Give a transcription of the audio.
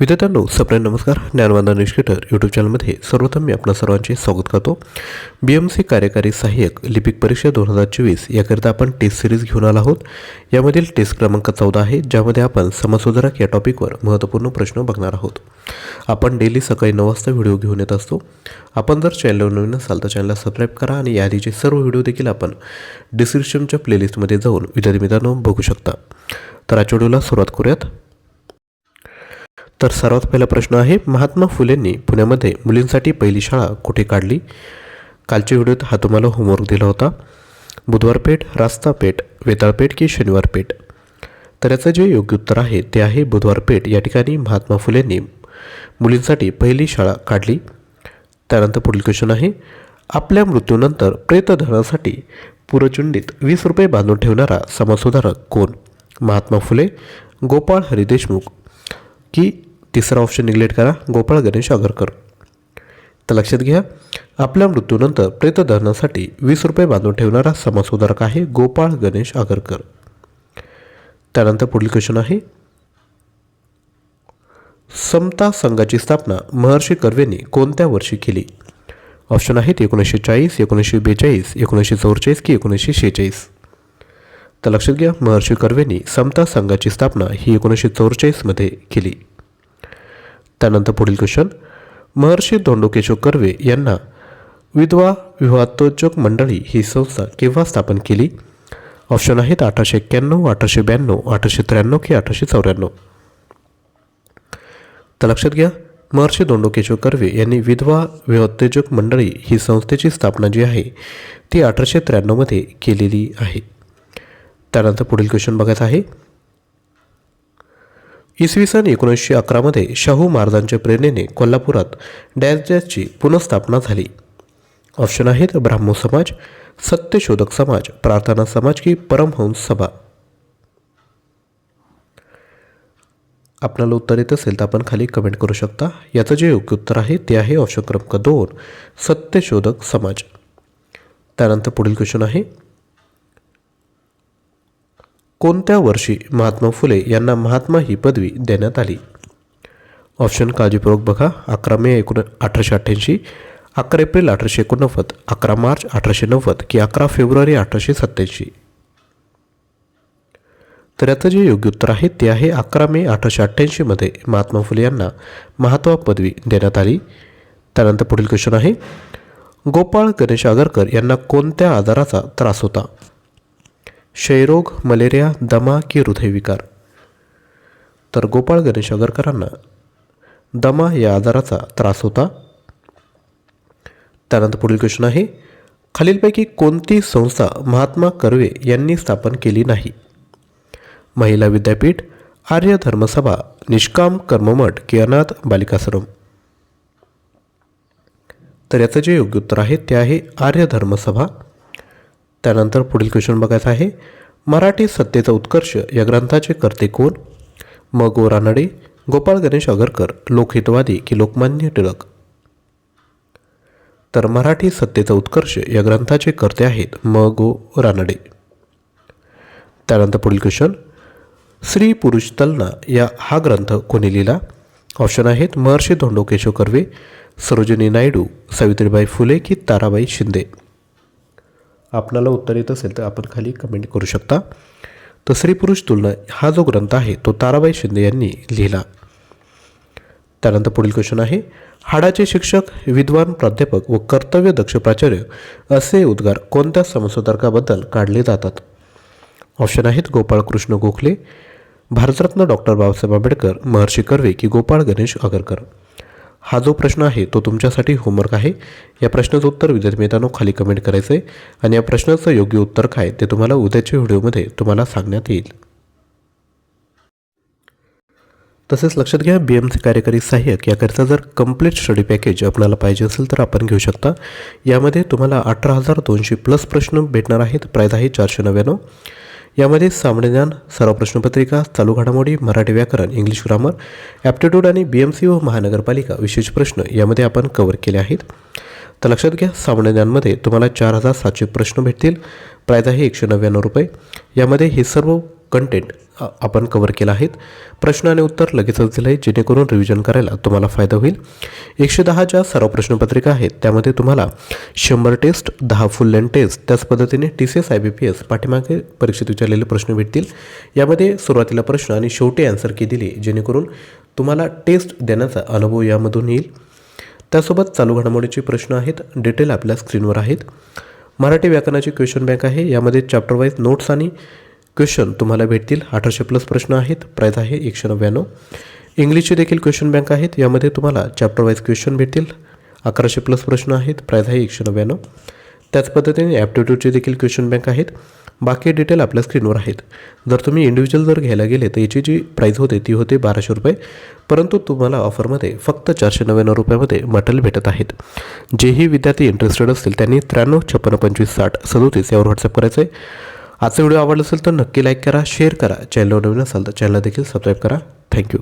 विद्यार्थ्यांनो सप्रे नमस्कार. ज्ञानवंदन निष्केटर यूट्यूब चॅनलमध्ये सर्वप्रथम मी आपल्या सर्वांचे स्वागत करतो. बी एम सी कार्यकारी सहाय्यक लिपिक परीक्षा दोन हजार चोवीस याकरिता आपण टेस्ट सिरीज घेऊन आलो आहोत. यामधील टेस्ट क्रमांक चौदा आहे ज्यामध्ये आपण समाजसुधारक या टॉपिकवर महत्त्वपूर्ण प्रश्न बघणार आहोत. आपण डेली सकाळी नऊ वाजता व्हिडिओ घेऊन येत असतो. आपण जर चॅनलवर नवीन असाल तर चॅनलला सबस्क्राईब करा आणि यादीचे सर्व व्हिडिओ देखील आपण डिस्क्रिप्शनच्या प्लेलिस्टमध्ये जाऊन विद्यार्थी मित्रांनो बघू शकता. तर आजच्या व्हिडिओला सुरुवात करूयात. तर सर्वात पहिला प्रश्न आहे महात्मा फुलेंनी पुण्यामध्ये मुलींसाठी पहिली शाळा कुठे काढली? कालच्या व्हिडिओत हा तुम्हाला होमवर्क दिला होता. बुधवारपेठ रास्तापेठ वेताळपेठ की शनिवारपेठ? तर याचं जे योग्य उत्तर आहे ते आहे बुधवारपेठ. या ठिकाणी महात्मा फुलेंनी मुलींसाठी पहिली शाळा काढली. त्यानंतर पुढील क्वेश्चन आहे आपल्या मृत्यूनंतर प्रेतधनासाठी पुरचुंडीत वीस रुपये बांधून ठेवणारा समाजसुधारक कोण? महात्मा फुले गोपाळ हरी देशमुख की तिसरा ऑप्शन निग्लेक्ट करा. गोपाळ गणेश आगरकर. तर लक्षात घ्या आपल्या मृत्यूनंतर प्रेतदहनासाठी वीस रुपये बांधून ठेवणारा समाजसुधारक आहे गोपाळ गणेश आगरकर. त्यानंतर पुढील क्वेश्चन आहे. समता संघाची स्थापना महर्षी कर्वेंनी कोणत्या वर्षी केली? ऑप्शन आहेत एकोणीसशे चाळीस एकोणीसशे बेचाळीस एकोणीसशे चौवेचाळीस की एकोणीसशे शेहेचाळीस. तर लक्षात घ्या महर्षी कर्वेंनी समता संघाची स्थापना ही एकोणीसशे चौवेचाळीसमध्ये केली. त्यानंतर पुढील क्वेश्चन. महर्षी धोंडोकेशव कर्वे यांना विधवा विवाहोद्योजक मंडळी ही संस्था केव्हा स्थापन केली? ऑप्शन आहेत अठराशे एक्क्याण्णव अठराशे ब्याण्णव अठराशे त्र्याण्णव की अठराशे चौऱ्याण्णव. तर लक्षात घ्या महर्षी दोंडोकेशव कर्वे यांनी विधवा विवाहोद्योजक मंडळी ही संस्थेची स्थापना जी आहे ती अठराशे त्र्याण्णवमध्ये केलेली आहे. त्यानंतर पुढील क्वेश्चन बघायचा आहे. इसवी सन एकोणीसशे अकरामध्ये शाहू महाराजांच्या प्रेरणेने कोल्हापुरात डॅशची पुनर्स्थापना झाली. ऑप्शन आहेत ब्राह्मो समाज सत्यशोधक समाज प्रार्थना समाज की परमहंस सभा. आपल्याला उत्तर येत असेल तर आपण खाली कमेंट करू शकता. याचं जे योग्य उत्तर आहे ते आहे ऑप्शन क्रमांक दोन सत्यशोधक समाज. त्यानंतर पुढील क्वेश्चन आहे. कोणत्या वर्षी महात्मा फुले यांना महात्मा ही पदवी देण्यात आली? ऑप्शन काळजीपूर्वक बघा. अकरा मे एकोण अठराशे अठ्ठ्याऐंशी अकरा एप्रिल अठराशे एकोणनव्वद अकरा मार्च अठराशे नव्वद की अकरा फेब्रुवारी अठराशे सत्त्याऐंशी. तर याचं जे योग्य उत्तर आहे ते आहे अकरा मे अठराशे अठ्ठ्याऐंशीमध्ये महात्मा फुले यांना महात्मा पदवी देण्यात आली. त्यानंतर पुढील क्वेश्चन आहे. गोपाळ गणेश आगरकर यांना कोणत्या आजाराचा त्रास होता? क्षयरोग मलेरिया दमा की हृदयविकार. तर गोपाळ गणेश आगरकरांना दमा या आजाराचा त्रास होता. त्यानंतर पुढील क्वेश्चन आहे खालीलपैकी कोणती संस्था महात्मा कर्वे यांनी स्थापन केली नाही? महिला विद्यापीठ आर्य धर्मसभा निष्काम कर्ममठ की अनाथ बालिकाश्रम. तर याचं जे योग्य उत्तर आहे ते आहे आर्य धर्मसभा. त्यानंतर पुढील क्वेश्चन बघायचा आहे. मराठी सत्तेचा उत्कर्ष या ग्रंथाचे कर्ते कोण? म. गो. रानडे गोपाळ गणेश आगरकर लोकहितवादी की लोकमान्य टिळक? तर मराठी सत्तेचा उत्कर्ष या ग्रंथाचे कर्ते आहेत म. गो. रानडे. त्यानंतर पुढील क्वेश्चन स्त्री पुरुष तलना या हा ग्रंथ कोणी लिहिला? ऑप्शन आहेत महर्षी धोंडो केशव कर्वे सरोजिनी नायडू सावित्रीबाई फुले की ताराबाई शिंदे. आपणाला उत्तर येत असेल तर आपण खाली कमेंट करू शकता. तर स्त्री पुरुष तुलना हा जो ग्रंथ आहे तो ताराबाई शिंदे यांनी लिहिला. त्यानंतर पुढील क्वेश्चन आहे हाडाचे शिक्षक विद्वान प्राध्यापक व कर्तव्य दक्ष प्राचार्य असे उद्गार कोणत्या संशोधकाबद्दल काढले जातात? ऑप्शन आहेत गोपाळकृष्ण गोखले भारतरत्न डॉक्टर बाबासाहेब आंबेडकर महर्षी कर्वे की गोपाळ गणेश आगरकर. हा जो प्रश्न आहे तो तुमच्यासाठी होमवर्क आहे. या प्रश्नाचं उत्तर विद्यार्थी मित्रांनो खाली कमेंट करायचं आहे आणि या प्रश्नाचं योग्य उत्तर काय ते तुम्हाला उद्याच्या व्हिडिओमध्ये तुम्हाला सांगण्यात येईल. तसेच लक्षात घ्या बी एम सी कार्यकारी सहाय्यक याकरिता जर कंप्लीट स्टडी पॅकेज आपल्याला पाहिजे असेल तर आपण घेऊ शकता. यामध्ये तुम्हाला अठरा हजार दोनशे प्लस प्रश्न भेटणार आहेत. प्राईज आहे चारशे नव्याण्णव. यामध्ये सामान्यज्ञान सर्व प्रश्नपत्रिका चालू घडामोडी मराठी व्याकरण इंग्लिश ग्रामर ॲप्टिट्यूड आणि बी एम सी व महानगरपालिका विशेष प्रश्न यामध्ये आपण कव्हर केले आहेत. तर लक्षात घ्या सामान्य ज्ञानमध्ये तुम्हाला चार हजार सातशे प्रश्न भेटतील. प्राईज आहे एकशे नव्याण्णव रुपये. यामध्ये हे सर्व कंटेंट आपण कवर केला आहेत. प्रश्न आणि उत्तर लगेचच दिलं आहे जेणेकरून रिव्हिजन करायला तुम्हाला फायदा होईल. एकशे दहाच्या सर्व प्रश्नपत्रिका आहेत त्यामध्ये तुम्हाला शंभर टेस्ट दहा फुल लेन टेस्ट त्याच पद्धतीने T C S I B P S पाठीमागे परीक्षेत विचारलेले प्रश्न भेटतील. यामध्ये सुरुवातीला प्रश्न आणि शेवटी आन्सर की दिली जेणेकरून तुम्हाला टेस्ट देण्याचा अनुभव यामधून येईल. त्यासोबत चालू घडामोडीचे प्रश्न आहेत डिटेल आपल्या स्क्रीनवर आहेत. मराठी व्याकरणाची क्वेश्चन बँक आहे यामध्ये चॅप्टर वाईज नोट्स आणि क्वेश्चन तुम्हाला भेटतील. अठराशे प्लस प्रश्न आहेत. प्राईज आहे एकशे नव्याण्णव. इंग्लिशचे देखील क्वेश्चन बँक आहेत. यामध्ये तुम्हाला चॅप्टर वाईज क्वेश्चन भेटतील. अकराशे प्लस प्रश्न आहेत. प्राईज आहे एकशे नव्याण्णव. त्याच पद्धतीने ॲप्टिट्यूडचे देखील क्वेश्चन बँक आहेत. बाकी डिटेल आपल्या स्क्रीनवर आहेत. जर तुम्ही इंडिव्हिज्युअल जर घ्यायला गेले तर याची जी प्राईज होते ती होते बाराशे रुपये. परंतु तुम्हाला ऑफरमध्ये फक्त चारशे नव्याण्णव रुपयामध्ये मटेरियल भेटत आहेत. जेही विद्यार्थी इंटरेस्टेड असतील त्यांनी त्र्याण्णव छप्पन्न पंचवीस साठ सदोतीस यावर व्हॉट्सअप करायचं आहे आजचा व्हिडिओ आवडला असेल तर नक्की लाईक करा शेअर करा. चॅनलवर नवीन असाल तर चॅनलला देखील सबस्क्राईब करा. थँक्यू